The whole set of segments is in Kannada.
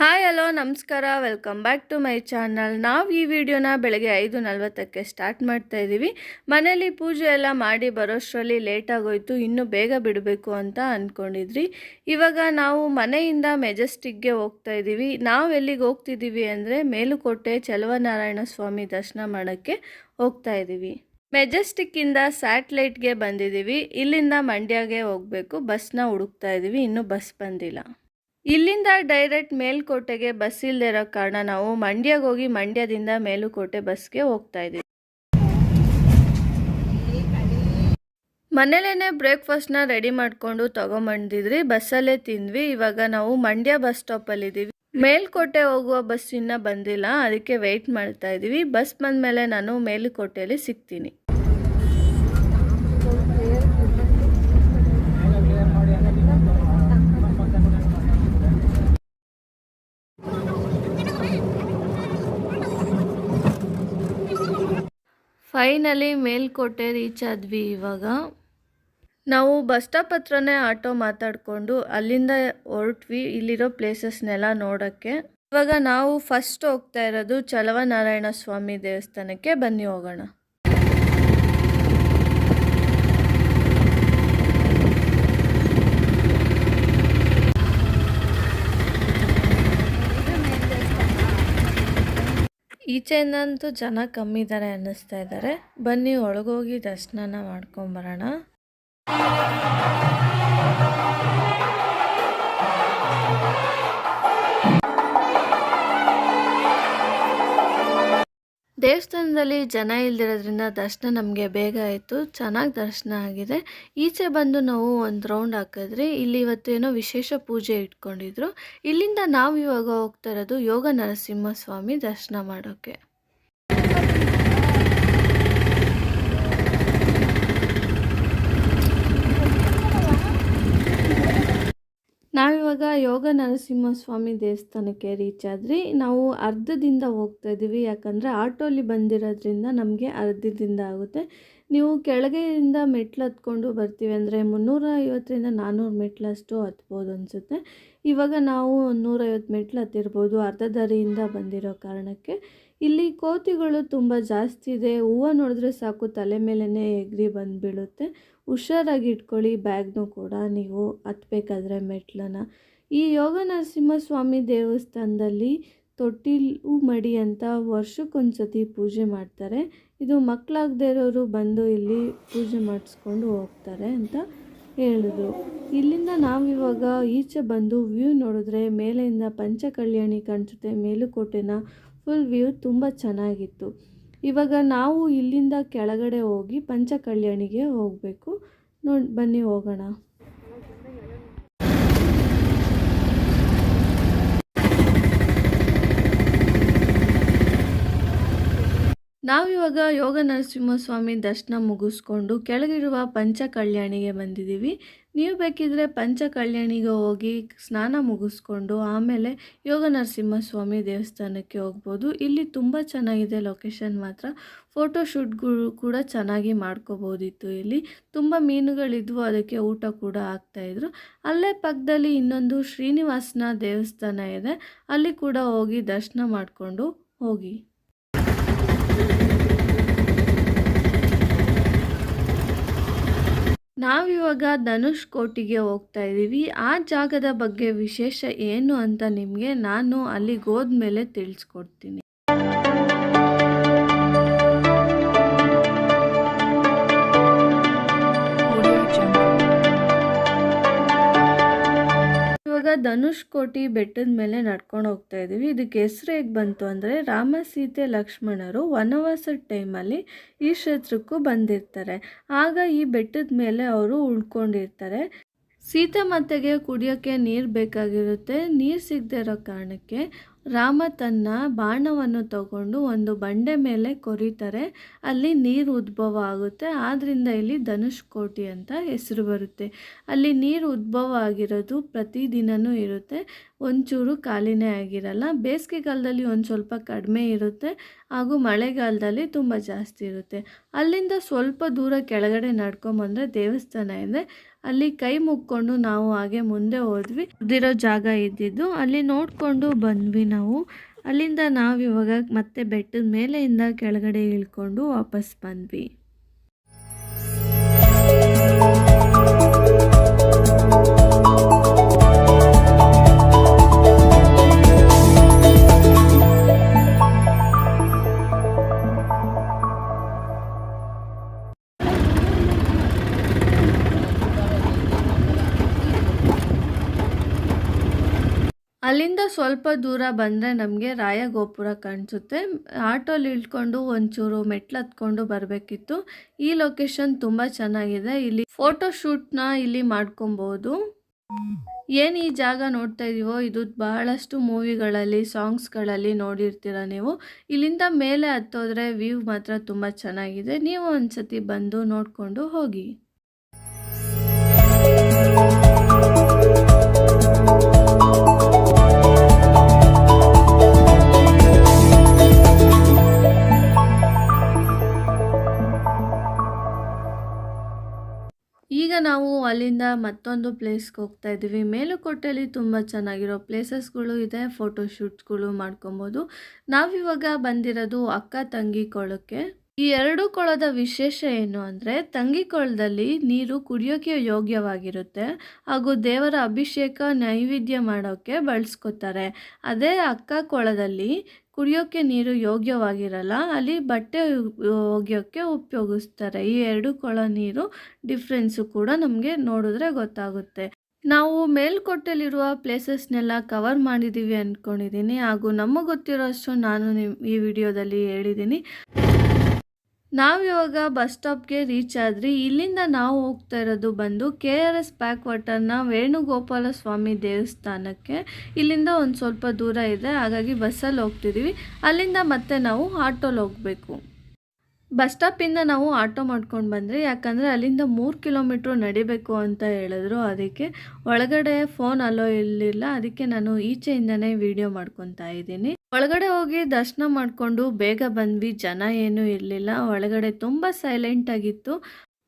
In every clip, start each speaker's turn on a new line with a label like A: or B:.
A: ಹಾಯ್, ಹಲೋ, ನಮಸ್ಕಾರ. Welcome back to my channel ನಾವು ಈ ವಿಡಿಯೋನ ಬೆಳಗ್ಗೆ ಐದು ನಲ್ವತ್ತಕ್ಕೆ ಸ್ಟಾರ್ಟ್ ಮಾಡ್ತಾ ಇದ್ದೀವಿ ಮನೇಲಿ ಪೂಜೆ ಎಲ್ಲ ಮಾಡಿ ಬರೋಷ್ಟರಲ್ಲಿ ಲೇಟ್ ಆಗೋಯ್ತು, ಇನ್ನೂ ಬೇಗ ಬಿಡಬೇಕು ಅಂತ ಅಂದ್ಕೊಂಡಿದ್ರಿ ಇವಾಗ ನಾವು ಮನೆಯಿಂದ ಮೆಜೆಸ್ಟಿಕ್ಗೆ ಹೋಗ್ತಾ ಇದ್ದೀವಿ ನಾವು ಎಲ್ಲಿಗೆ ಹೋಗ್ತಿದ್ದೀವಿ ಅಂದರೆ ಮೇಲುಕೋಟೆ ಚಲುವನಾರಾಯಣ ಸ್ವಾಮಿ ದರ್ಶನ ಮಾಡೋಕ್ಕೆ ಹೋಗ್ತಾ ಇದ್ದೀವಿ ಮೆಜೆಸ್ಟಿಕ್ಕಿಂದ ಸ್ಯಾಟ್ಲೈಟ್ಗೆ ಬಂದಿದ್ದೀವಿ ಇಲ್ಲಿಂದ ಮಂಡ್ಯಗೆ ಹೋಗಬೇಕು. ಬಸ್ನ ಹುಡುಕ್ತಾ ಇದ್ದೀವಿ ಇನ್ನೂ ಬಸ್ ಬಂದಿಲ್ಲ. ಇಲ್ಲಿಂದ ಡೈರೆಕ್ಟ್ ಮೇಲ್ಕೋಟೆಗೆ ಬಸ್ ಇಲ್ಲದೆ ಇರೋ ಕಾರಣ ನಾವು ಮಂಡ್ಯಗೆ ಹೋಗಿ ಮಂಡ್ಯದಿಂದ ಮೇಲುಕೋಟೆ ಬಸ್ಗೆ ಹೋಗ್ತಾ ಇದ್ದೀವಿ. ಮನೇಲೇ ಬ್ರೇಕ್ಫಾಸ್ಟ್ನ ರೆಡಿ ಮಾಡಿಕೊಂಡು ತೊಗೊಂಬಂದಿದ್ರಿ ಬಸ್ಸಲ್ಲೇ ತಿಂದ್ವಿ. ಇವಾಗ ನಾವು ಮಂಡ್ಯ ಬಸ್ ಸ್ಟಾಪಲ್ಲಿದ್ದೀವಿ ಮೇಲ್ಕೋಟೆ ಹೋಗುವ ಬಸ್ ಬಂದಿಲ್ಲ, ಅದಕ್ಕೆ ವೆಯ್ಟ್ ಮಾಡ್ತಾ ಇದ್ದೀವಿ ಬಸ್ ಬಂದಮೇಲೆ ನಾನು ಮೇಲುಕೋಟೆಯಲ್ಲಿ ಸಿಗ್ತೀನಿ. ಫೈನಲಿ ಮೇಲ್ಕೋಟೆ ರೀಚ್ ಆದ್ವಿ ಇವಾಗ. ನಾವು ಬಸ್ ಸ್ಟಾಪ್ ಹತ್ರನೇ ಆಟೋ ಮಾತಾಡಿಕೊಂಡು ಅಲ್ಲಿಂದ ಹೊರಟ್ವಿ, ಇಲ್ಲಿರೋ ಪ್ಲೇಸಸ್ನೆಲ್ಲ ನೋಡೋಕ್ಕೆ. ಇವಾಗ ನಾವು ಫಸ್ಟ್ ಹೋಗ್ತಾ ಇರೋದು ಚಲವನಾರಾಯಣ ಸ್ವಾಮಿ ದೇವಸ್ಥಾನಕ್ಕೆ. ಬನ್ನಿ ಹೋಗೋಣ. ಈಚೆಯಿಂದಂತೂ ಜನ ಕಮ್ಮಿ ಇದ್ದಾರೆ ಅನ್ನಿಸ್ತಾ ಇದ್ದಾರೆ ಬನ್ನಿ ಒಳಗೋಗಿ ದರ್ಶನ ಮಾಡ್ಕೊಂಬರೋಣ ದೇವಸ್ಥಾನದಲ್ಲಿ ಜನ ಇಲ್ದಿರೋದ್ರಿಂದ ದರ್ಶನ ನಮಗೆ ಬೇಗ ಆಯಿತು. ಚೆನ್ನಾಗಿ ದರ್ಶನ ಆಗಿದೆ. ಈಚೆ ಬಂದು ನಾವು ಒಂದು ರೌಂಡ್ ಹಾಕಿದ್ರಿ ಇಲ್ಲಿ ಇವತ್ತೇನೋ ವಿಶೇಷ ಪೂಜೆ ಇಟ್ಕೊಂಡಿದ್ರು. ಇಲ್ಲಿಂದ ನಾವು ಇವಾಗ ಹೋಗ್ತಾ ಇರೋದು ಯೋಗ ನರಸಿಂಹಸ್ವಾಮಿ ದರ್ಶನ ಮಾಡೋಕ್ಕೆ ನಾವಿವಾಗ ಯೋಗ ನರಸಿಂಹಸ್ವಾಮಿ ದೇವಸ್ಥಾನಕ್ಕೆ ರೀಚ್ ಆದ್ರಿ. ನಾವು ಅರ್ಧದಿಂದ ಹೋಗ್ತಾ ಇದ್ದೀವಿ. ಯಾಕಂದರೆ ಆಟೋಲಿ ಬಂದಿರೋದ್ರಿಂದ ನಮಗೆ ಅರ್ಧದಿಂದ ಆಗುತ್ತೆ. ನೀವು ಕೆಳಗೆಯಿಂದ ಮೆಟ್ಲು ಹತ್ಕೊಂಡು ಬರ್ತೀವಿ ಅಂದರೆ ಮುನ್ನೂರ ಐವತ್ತರಿಂದ ನಾನ್ನೂರು ಮೆಟ್ಲಷ್ಟು ಹತ್ಬೋದು ಅನಿಸುತ್ತೆ. ಇವಾಗ ನಾವು ನೂರೈವತ್ತು ಮೆಟ್ಲು ಹತ್ತಿರ್ಬೋದು ಅರ್ಧ ದಾರಿಯಿಂದ ಬಂದಿರೋ ಕಾರಣಕ್ಕೆ. ಇಲ್ಲಿ ಕೋತಿಗಳು ತುಂಬ ಜಾಸ್ತಿ ಇದೆ. ಹೂವು ನೋಡಿದ್ರೆ ಸಾಕು, ತಲೆ ಮೇಲೇ ಎಗ್ರಿ ಬಂದು ಬೀಳುತ್ತೆ ಹುಷಾರಾಗಿ ಇಟ್ಕೊಳ್ಳಿ, ಬ್ಯಾಗ್ನೂ ಕೂಡ ನೀವು ಹತ್ತಬೇಕಾದ್ರೆ ಮೆಟ್ಲನ್ನ. ಈ ಯೋಗ ನರಸಿಂಹಸ್ವಾಮಿ ದೇವಸ್ಥಾನದಲ್ಲಿ ತೊಟ್ಟಿಲು ಮಡಿ ಅಂತ ವರ್ಷಕ್ಕೊಂದ್ಸತಿ ಪೂಜೆ ಮಾಡ್ತಾರೆ. ಇದು ಮಕ್ಕಳಾಗದೇ ಇರೋರು ಬಂದು ಇಲ್ಲಿ ಪೂಜೆ ಮಾಡಿಸ್ಕೊಂಡು ಹೋಗ್ತಾರೆ ಅಂತ ಹೇಳಿದ್ರು. ಇಲ್ಲಿಂದ ನಾವಿವಾಗ ಈಚೆ ಬಂದು ವ್ಯೂ ನೋಡಿದ್ರೆ ಮೇಲೆಯಿಂದ ಪಂಚಕಲ್ಯಾಣಿ ಕಾಣಿಸುತ್ತೆ. ಮೇಲುಕೋಟೆನ ಫುಲ್ ವ್ಯೂ ತುಂಬ ಚೆನ್ನಾಗಿತ್ತು. ಇವಾಗ ನಾವು ಇಲ್ಲಿಂದ ಕೆಳಗಡೆ ಹೋಗಿ ಪಂಚಕಲ್ಯಾಣಿಗೆ ಹೋಗಬೇಕು. ನೋಡಿ ಬನ್ನಿ ಹೋಗೋಣ. ನಾವಿವಾಗ ಯೋಗ ನರಸಿಂಹಸ್ವಾಮಿ ದರ್ಶನ ಮುಗಿಸ್ಕೊಂಡು ಕೆಳಗಿರುವ ಪಂಚಕಲ್ಯಾಣಿಗೆ ಬಂದಿದ್ದೀವಿ. ನೀವು ಬೇಕಿದ್ರೆ ಪಂಚಕಲ್ಯಾಣಿಗೆ ಹೋಗಿ ಸ್ನಾನ ಮುಗಿಸ್ಕೊಂಡು ಆಮೇಲೆ ಯೋಗ ನರಸಿಂಹಸ್ವಾಮಿ ದೇವಸ್ಥಾನಕ್ಕೆ ಹೋಗ್ಬೋದು. ಇಲ್ಲಿ ತುಂಬ ಚೆನ್ನಾಗಿದೆ ಲೊಕೇಶನ್ ಮಾತ್ರ. ಫೋಟೋ ಶೂಟ್ಗಳು ಕೂಡ ಚೆನ್ನಾಗಿ ಮಾಡ್ಕೋಬೋದಿತ್ತು ಇಲ್ಲಿ. ತುಂಬ ಮೀನುಗಳಿದ್ವು, ಅದಕ್ಕೆ ಊಟ ಕೂಡ ಆಗ್ತಾಯಿದ್ರು ಅಲ್ಲೇ ಪಕ್ಕದಲ್ಲಿ ಇನ್ನೊಂದು ಶ್ರೀನಿವಾಸನ ದೇವಸ್ಥಾನ ಇದೆ. ಅಲ್ಲಿ ಕೂಡ ಹೋಗಿ ದರ್ಶನ ಮಾಡಿಕೊಂಡು ಹೋಗಿ. ನಾವಿವಾಗ ಧನುಷ್ ಕೋಟಿಗೆ ಹೋಗ್ತಾ ಇದ್ದೀವಿ. ಆ ಜಾಗದ ಬಗ್ಗೆ ವಿಶೇಷ ಏನು ಅಂತ ನಿಮಗೆ ನಾನು ಅಲ್ಲಿಗೆ ಹೋದ್ಮೇಲೆ ತಿಳಿಸ್ಕೊಡ್ತೀನಿ. ಇವಾಗ ಧನುಷ್ ಕೋಟಿ ಬೆಟ್ಟದ ಮೇಲೆ ನಡ್ಕೊಂಡು ಹೋಗ್ತಾ ಇದ್ದೀವಿ ಇದಕ್ಕೆ ಹೆಸರು ಹೇಗೆ ಬಂತು ಅಂದರೆ ರಾಮ, ಸೀತೆ, ಲಕ್ಷ್ಮಣರು ವನವಾಸದ ಟೈಮಲ್ಲಿ ಈ ಕ್ಷೇತ್ರಕ್ಕೂ ಬಂದಿರ್ತಾರೆ. ಆಗ ಈ ಬೆಟ್ಟದ ಮೇಲೆ ಅವರು ಉಳ್ಕೊಂಡಿರ್ತಾರೆ. ಸೀತಾಮಾತೆಗೆ ಕುಡಿಯೋಕ್ಕೆ ನೀರು ಬೇಕಾಗಿರುತ್ತೆ. ನೀರು ಸಿಗದೆ ಇರೋ ಕಾರಣಕ್ಕೆ ರಾಮ ತನ್ನ ಬಾಣವನ್ನು ತಗೊಂಡು ಒಂದು ಬಂಡೆ ಮೇಲೆ ಕೊರಿತಾರೆ. ಅಲ್ಲಿ ನೀರು ಉದ್ಭವ ಆಗುತ್ತೆ. ಆದ್ದರಿಂದ ಇಲ್ಲಿ ಧನುಷ್ಕೋಟಿ ಅಂತ ಹೆಸರು ಬರುತ್ತೆ. ಅಲ್ಲಿ ನೀರು ಉದ್ಭವ ಆಗಿರೋದು ಪ್ರತಿದಿನವೂ ಇರುತ್ತೆ. ಒಂಚೂರು ಖಾಲಿನೇ ಆಗಿರಲ್ಲ. ಬೇಸಿಗೆಗಾಲದಲ್ಲಿ ಒಂದು ಸ್ವಲ್ಪ ಕಡಿಮೆ ಇರುತ್ತೆ. ಹಾಗೂ ಮಳೆಗಾಲದಲ್ಲಿ ತುಂಬ ಜಾಸ್ತಿ ಇರುತ್ತೆ. ಅಲ್ಲಿಂದ ಸ್ವಲ್ಪ ದೂರ ಕೆಳಗಡೆ ನಡ್ಕೊಂಬಂದರೆ ದೇವಸ್ಥಾನ ಇದೆ. ಅಲ್ಲಿ ಕೈ ಮುಕ್ಕೊಂಡು ನಾವು ಹಾಗೆ ಮುಂದೆ ಹೋದ್ವಿ. ಇದಿರೋ ಜಾಗ ಇದ್ದಿದ್ದು. ಅಲ್ಲಿ ನೋಡಿಕೊಂಡು ಬಂದ್ವಿ ನಾವು. ಅಲ್ಲಿಂದ ನಾವು ಇವಾಗ ಮತ್ತೆ ಬೆಟ್ಟದ ಮೇಲೆಯಿಂದ ಕೆಳಗಡೆ ಇಳ್ಕೊಂಡು ವಾಪಸ್ ಬಂದ್ವಿ. ಅಲ್ಲಿಂದ ಸ್ವಲ್ಪ ದೂರ ಬಂದರೆ ನಮಗೆ ರಾಯಗೋಪುರ ಕಾಣಿಸುತ್ತೆ. ಆಟೋಲಿ ಇಳ್ಕೊಂಡು ಒಂಚೂರು ಮೆಟ್ಲು ಹತ್ಕೊಂಡು ಬರಬೇಕಿತ್ತು. ಈ ಲೊಕೇಶನ್ ತುಂಬ ಚೆನ್ನಾಗಿದೆ. ಇಲ್ಲಿ ಫೋಟೋ ಶೂಟ್ನ ಇಲ್ಲಿ ಮಾಡ್ಕೊಬೋದು. ಏನು ಈ ಜಾಗ ನೋಡ್ತಾ ಇದೀವೋ? ಇದು ಬಹಳಷ್ಟು ಮೂವಿಗಳಲ್ಲಿ, ಸಾಂಗ್ಸ್ಗಳಲ್ಲಿ ನೋಡಿರ್ತೀರ ನೀವು? ಇಲ್ಲಿಂದ ಮೇಲೆ ಹತ್ತೋದ್ರೆ ವ್ಯೂ ಮಾತ್ರ ತುಂಬ ಚೆನ್ನಾಗಿದೆ. ನೀವು ಒಂದ್ಸತಿ ಬಂದು ನೋಡಿಕೊಂಡು ಹೋಗಿ. ನಾವು ಅಲ್ಲಿಂದ ಮತ್ತೊಂದು ಪ್ಲೇಸ್ಗೆ ಹೋಗ್ತಾ ಇದ್ದೀವಿ. ಮೇಲುಕೋಟೆಯಲ್ಲಿ ತುಂಬ ಚೆನ್ನಾಗಿರೋ ಪ್ಲೇಸಸ್ಗಳು ಇದೆ. ಫೋಟೋ ಶೂಟ್ಸ್ಗಳು ಮಾಡ್ಕೊಬೋದು. ನಾವಿವಾಗ ಬಂದಿರೋದು ಅಕ್ಕ ತಂಗಿ ಕೊಳಕ್ಕೆ. ಈ ಎರಡು ಕೊಳದ ವಿಶೇಷ ಏನು ಅಂದರೆ, ತಂಗಿ ಕೊಳದಲ್ಲಿ ನೀರು ಕುಡಿಯೋಕೆ ಯೋಗ್ಯವಾಗಿರುತ್ತೆ. ಹಾಗೂ ದೇವರ ಅಭಿಷೇಕ ನೈವೇದ್ಯ ಮಾಡೋಕ್ಕೆ ಬಳಸ್ಕೊತಾರೆ. ಅದೇ ಅಕ್ಕ ಕೊಳದಲ್ಲಿ ಕುಡಿಯೋಕ್ಕೆ ನೀರು ಯೋಗ್ಯವಾಗಿರಲ್ಲ, ಅಲ್ಲಿ ಬಟ್ಟೆ ಒಗೆಯೋಕ್ಕೆ ಉಪಯೋಗಿಸ್ತಾರೆ. ಈ ಎರಡು ಕೊಳ ನೀರು ಡಿಫ್ರೆನ್ಸು ಕೂಡ ನಮಗೆ ನೋಡಿದ್ರೆ ಗೊತ್ತಾಗುತ್ತೆ. ನಾವು ಮೇಲ್ಕೋಟೆಲಿರುವ ಪ್ಲೇಸಸ್ನೆಲ್ಲ ಕವರ್ ಮಾಡಿದ್ದೀವಿ ಅಂದ್ಕೊಂಡಿದ್ದೀನಿ ಹಾಗೂ ನಮಗೆ ಗೊತ್ತಿರೋಷ್ಟು ನಾನು ನಿಮ್ಮ ಈ ವಿಡಿಯೋದಲ್ಲಿ ಹೇಳಿದ್ದೀನಿ ನಾವಿವಾಗ ಬಸ್ ಸ್ಟಾಪ್ಗೆ ರೀಚ್ ಆದ್ರಿ, ಇಲ್ಲಿಂದ ನಾವು ಹೋಗ್ತಾ ಇರೋದು ಬಂದು ಕೆ ಆರ್ ಎಸ್ ಬ್ಯಾಕ್ ವಾಟರ್ನ ವೇಣುಗೋಪಾಲ ಸ್ವಾಮಿ ದೇವಸ್ಥಾನಕ್ಕೆ. ಇಲ್ಲಿಂದ ಒಂದು ಸ್ವಲ್ಪ ದೂರ ಇದೆ, ಹಾಗಾಗಿ ಬಸ್ಸಲ್ಲಿ ಹೋಗ್ತಿದ್ದೀವಿ ಅಲ್ಲಿಂದ ಮತ್ತೆ ನಾವು ಆಟೋಲಿ ಹೋಗಬೇಕು. ಬಸ್ ಸ್ಟಾಪಿಂದ ನಾವು ಆಟೋ ಮಾಡ್ಕೊಂಡು ಬಂದ್ರಿ. ಯಾಕಂದರೆ ಅಲ್ಲಿಂದ ಮೂರು ಕಿಲೋಮೀಟ್ರ್ ನಡಿಬೇಕು ಅಂತ ಹೇಳಿದ್ರು. ಅದಕ್ಕೆ ಒಳಗಡೆ ಫೋನ್ ಅಲೋ ಇರಲಿಲ್ಲ. ಅದಕ್ಕೆ ನಾನು ಈಚೆಯಿಂದನೇ ವಿಡಿಯೋ ಮಾಡ್ಕೊತಾ ಇದ್ದೀನಿ. ಒಳಗಡೆ ಹೋಗಿ ದರ್ಶನ ಮಾಡಿಕೊಂಡು ಬೇಗ ಬಂದ್ವಿ. ಜನ ಏನೂ ಇರಲಿಲ್ಲ. ಒಳಗಡೆ ತುಂಬ ಸೈಲೆಂಟ್ ಆಗಿತ್ತು.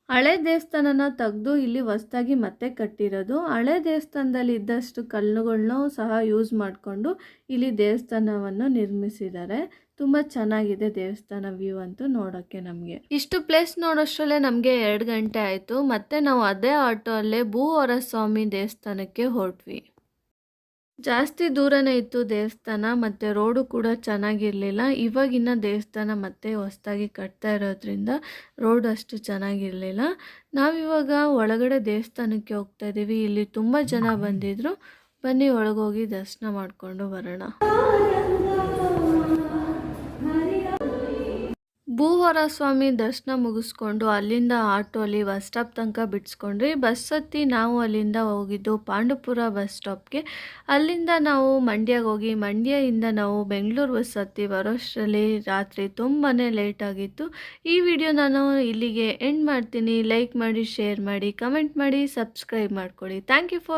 A: ಹಳೆ ದೇವಸ್ಥಾನನ ತೆಗೆದು ಇಲ್ಲಿ ಹೊಸ್ದಾಗಿ ಮತ್ತೆ ಕಟ್ಟಿರೋದು. ಹಳೆ ದೇವಸ್ಥಾನದಲ್ಲಿ ಇದ್ದಷ್ಟು ಕಲ್ಲುಗಳನ್ನೂ ಸಹ ಯೂಸ್ ಮಾಡಿಕೊಂಡು ಇಲ್ಲಿ ದೇವಸ್ಥಾನವನ್ನು ನಿರ್ಮಿಸಿದ್ದಾರೆ. ತುಂಬ ಚೆನ್ನಾಗಿದೆ ದೇವಸ್ಥಾನ ವ್ಯೂ ಅಂತೂ ನೋಡೋಕ್ಕೆ ನಮಗೆ. ಇಷ್ಟು ಪ್ಲೇಸ್ ನೋಡೋಷ್ಟರಲ್ಲೇ ನಮಗೆ ಎರಡು ಗಂಟೆ ಆಯಿತು. ಮತ್ತೆ ನಾವು ಅದೇ ಆಟೋ ಅಲ್ಲೇ ಭೂವರ ಸ್ವಾಮಿ ದೇವಸ್ಥಾನಕ್ಕೆ ಹೊರಟ್ವಿ. ಜಾಸ್ತಿ ದೂರನೇ ಇತ್ತು ದೇವಸ್ಥಾನ, ಮತ್ತು ರೋಡು ಕೂಡ ಚೆನ್ನಾಗಿರಲಿಲ್ಲ. ಇವಾಗಿನ ದೇವಸ್ಥಾನ ಮತ್ತೆ ಹೊಸದಾಗಿ ಕಟ್ತಾ ಇರೋದ್ರಿಂದ ರೋಡ್ ಅಷ್ಟು ಚೆನ್ನಾಗಿರಲಿಲ್ಲ. ನಾವಿವಾಗ ಒಳಗಡೆ ದೇವಸ್ಥಾನಕ್ಕೆ ಹೋಗ್ತಾ ಇದ್ದೀವಿ ಇಲ್ಲಿ ತುಂಬ ಜನ ಬಂದಿದ್ರು. ಬನ್ನಿ, ಒಳಗೋಗಿ ದರ್ಶನ ಮಾಡಿಕೊಂಡು ಬರೋಣ. ಭೂಹೊರ ಸ್ವಾಮಿ ದರ್ಶನ ಮುಗಿಸ್ಕೊಂಡು ಅಲ್ಲಿಂದ ಆಟೋಲಿ ಬಸ್ ಸ್ಟಾಪ್ ತನಕ ಬಿಡಿಸ್ಕೊಂಡ್ರಿ. ಬಸ್ ಹತ್ತಿ ನಾವು ಅಲ್ಲಿಂದ ಹೋಗಿದ್ದು ಪಾಂಡುಪುರ ಬಸ್ ಸ್ಟಾಪ್ಗೆ ಅಲ್ಲಿಂದ ನಾವು ಮಂಡ್ಯಗೆ ಹೋಗಿ ಮಂಡ್ಯದಿಂದ ನಾವು ಬೆಂಗಳೂರು ಬಸ್ ಹತ್ತಿ ಬರೋಷ್ಟರಲ್ಲಿ ರಾತ್ರಿ ತುಂಬಾ ಲೇಟ್ ಆಗಿತ್ತು. ಈ ವಿಡಿಯೋ ನಾನು ಇಲ್ಲಿಗೆ ಎಂಡ್ ಮಾಡ್ತೀನಿ. ಲೈಕ್ ಮಾಡಿ, ಶೇರ್ ಮಾಡಿ, ಕಮೆಂಟ್ ಮಾಡಿ, ಸಬ್ಸ್ಕ್ರೈಬ್ ಮಾಡ್ಕೊಳ್ಳಿ ಥ್ಯಾಂಕ್ ಯು ಫಾರ್